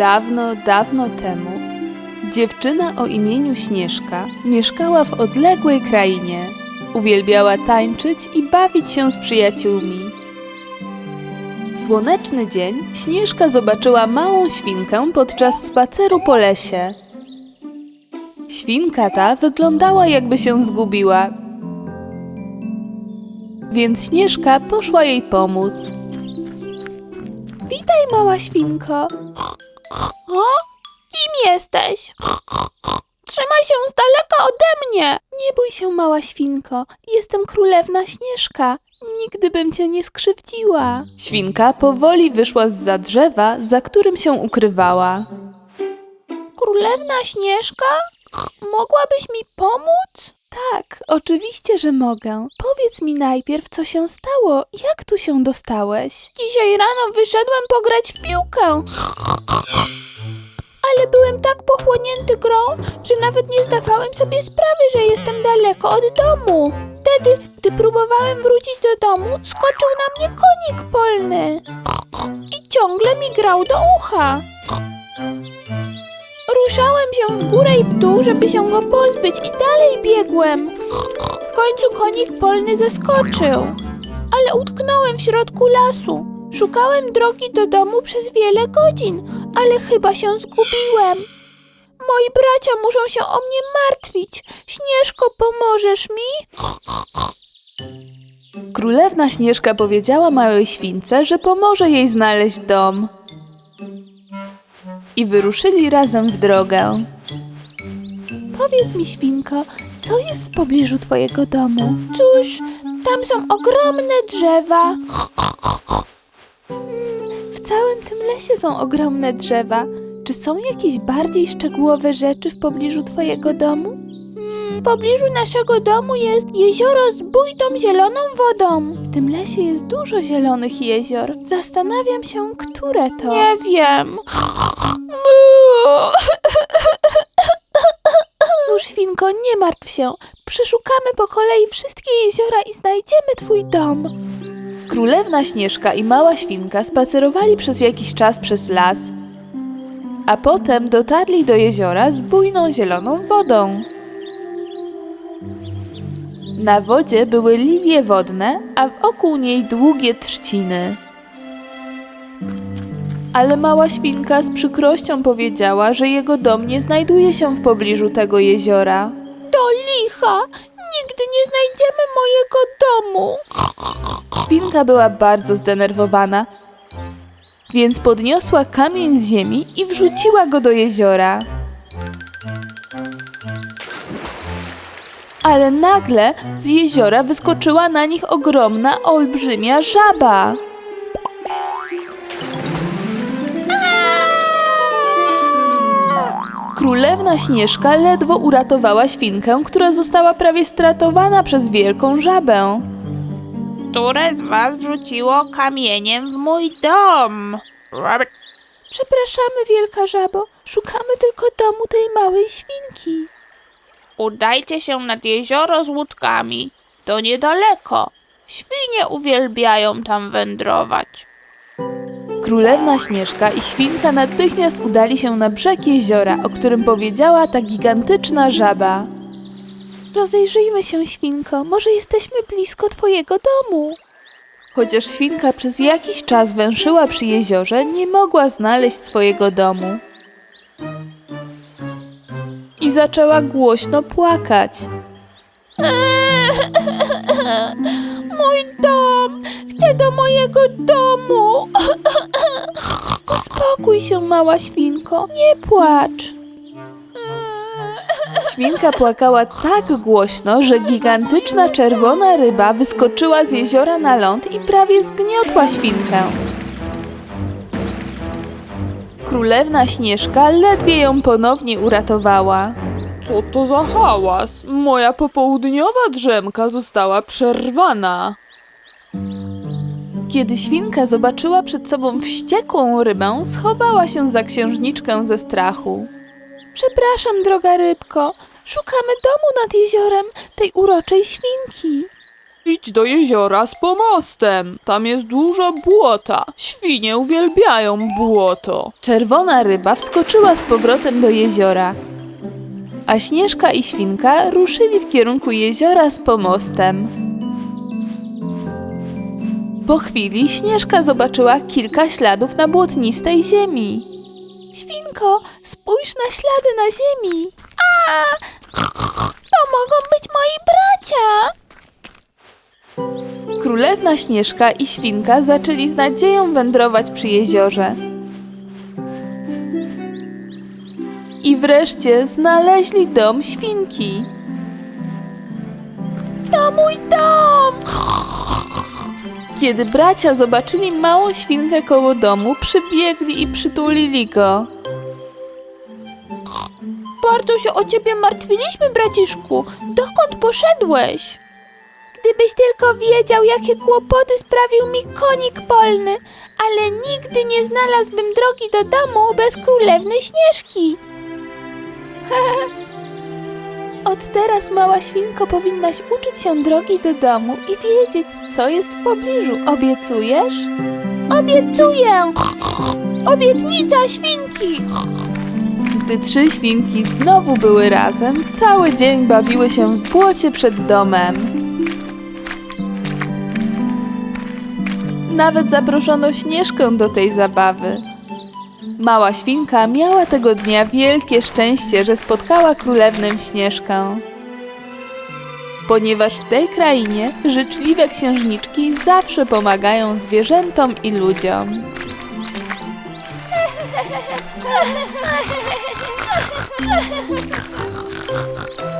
Dawno, dawno temu dziewczyna o imieniu Śnieżka mieszkała w odległej krainie. Uwielbiała tańczyć i bawić się z przyjaciółmi. W słoneczny dzień Śnieżka zobaczyła małą świnkę podczas spaceru po lesie. Świnka ta wyglądała jakby się zgubiła, więc Śnieżka poszła jej pomóc. Witaj, mała świnko. O? Kim jesteś? Trzymaj się z daleka ode mnie. Nie bój się, mała świnko. Jestem królewna Śnieżka. Nigdy bym cię nie skrzywdziła. Świnka powoli wyszła z za drzewa, za którym się ukrywała. Królewna Śnieżka? Mogłabyś mi pomóc? Tak, oczywiście, że mogę. Powiedz mi najpierw, co się stało. Jak tu się dostałeś? Dzisiaj rano wyszedłem pograć w piłkę. Ale byłem tak pochłonięty grą, że nawet nie zdawałem sobie sprawy, że jestem daleko od domu. Wtedy, gdy próbowałem wrócić do domu, skoczył na mnie konik polny. I ciągle mi grał do ucha. Ruszałem się w górę i w dół, żeby się go pozbyć i dalej biegłem. W końcu konik polny zeskoczył, ale utknąłem w środku lasu. Szukałem drogi do domu przez wiele godzin, ale chyba się zgubiłem. Moi bracia muszą się o mnie martwić. Śnieżko, pomożesz mi? Królewna Śnieżka powiedziała małej śwince, że pomoże jej znaleźć dom. I wyruszyli razem w drogę. Powiedz mi, świnko, co jest w pobliżu twojego domu? Cóż, tam są ogromne drzewa. Mm, W całym tym lesie są ogromne drzewa. Czy są jakieś bardziej szczegółowe rzeczy w pobliżu twojego domu? W pobliżu naszego domu jest jezioro z bujną zieloną wodą. W tym lesie jest dużo zielonych jezior. Zastanawiam się, które to. Nie wiem. Już świnko, nie martw się. Przeszukamy po kolei wszystkie jeziora i znajdziemy twój dom. Królewna Śnieżka i mała świnka spacerowali przez jakiś czas przez las, a potem dotarli do jeziora z bujną zieloną wodą. Na wodzie były lilie wodne, a wokół niej długie trzciny. Ale mała świnka z przykrością powiedziała, że jego dom nie znajduje się w pobliżu tego jeziora. Do licha! Nigdy nie znajdziemy mojego domu! Świnka była bardzo zdenerwowana, więc podniosła kamień z ziemi i wrzuciła go do jeziora. Ale nagle z jeziora wyskoczyła na nich ogromna, olbrzymia żaba. Królewna Śnieżka ledwo uratowała świnkę, która została prawie stratowana przez wielką żabę. Które z was wrzuciło kamieniem w mój dom? Przepraszamy, wielka żabo, szukamy tylko domu tej małej świnki. Udajcie się nad jezioro z łódkami. To niedaleko. Świnie uwielbiają tam wędrować. Królewna Śnieżka i świnka natychmiast udali się na brzeg jeziora, o którym powiedziała ta gigantyczna żaba. Rozejrzyjmy się, świnko, może jesteśmy blisko twojego domu. Chociaż świnka przez jakiś czas węszyła przy jeziorze, nie mogła znaleźć swojego domu. I zaczęła głośno płakać. Mój dom! Chcę do mojego domu! Uspokój się, mała świnko, nie płacz. Świnka płakała tak głośno, że gigantyczna czerwona ryba wyskoczyła z jeziora na ląd i prawie zgniotła świnkę. Królewna Śnieżka ledwie ją ponownie uratowała. Co to za hałas? Moja popołudniowa drzemka została przerwana. Kiedy świnka zobaczyła przed sobą wściekłą rybę, schowała się za księżniczkę ze strachu. Przepraszam, droga rybko, szukamy domu nad jeziorem tej uroczej świnki. Idź do jeziora z pomostem. Tam jest dużo błota. Świnie uwielbiają błoto. Czerwona ryba wskoczyła z powrotem do jeziora, a Śnieżka i Świnka ruszyli w kierunku jeziora z pomostem. Po chwili Śnieżka zobaczyła kilka śladów na błotnistej ziemi. Świnko, spójrz na ślady na ziemi. A! To mogą być moi bracia! Królewna Śnieżka i Świnka zaczęli z nadzieją wędrować przy jeziorze. I wreszcie znaleźli dom świnki. To mój dom! Kiedy bracia zobaczyli małą świnkę koło domu, przybiegli i przytulili go. Bardzo się o ciebie martwiliśmy, braciszku. Dokąd poszedłeś? Gdybyś tylko wiedział, jakie kłopoty sprawił mi konik polny, ale nigdy nie znalazłbym drogi do domu bez królewny Śnieżki. Od teraz, mała świnko, powinnaś uczyć się drogi do domu i wiedzieć, co jest w pobliżu. Obiecujesz? Obiecuję! Obietnica świnki! Gdy trzy świnki znowu były razem, cały dzień bawiły się w błocie przed domem. Nawet zaproszono Śnieżkę do tej zabawy. Mała świnka miała tego dnia wielkie szczęście, że spotkała królewnę Śnieżkę. Ponieważ w tej krainie życzliwe księżniczki zawsze pomagają zwierzętom i ludziom.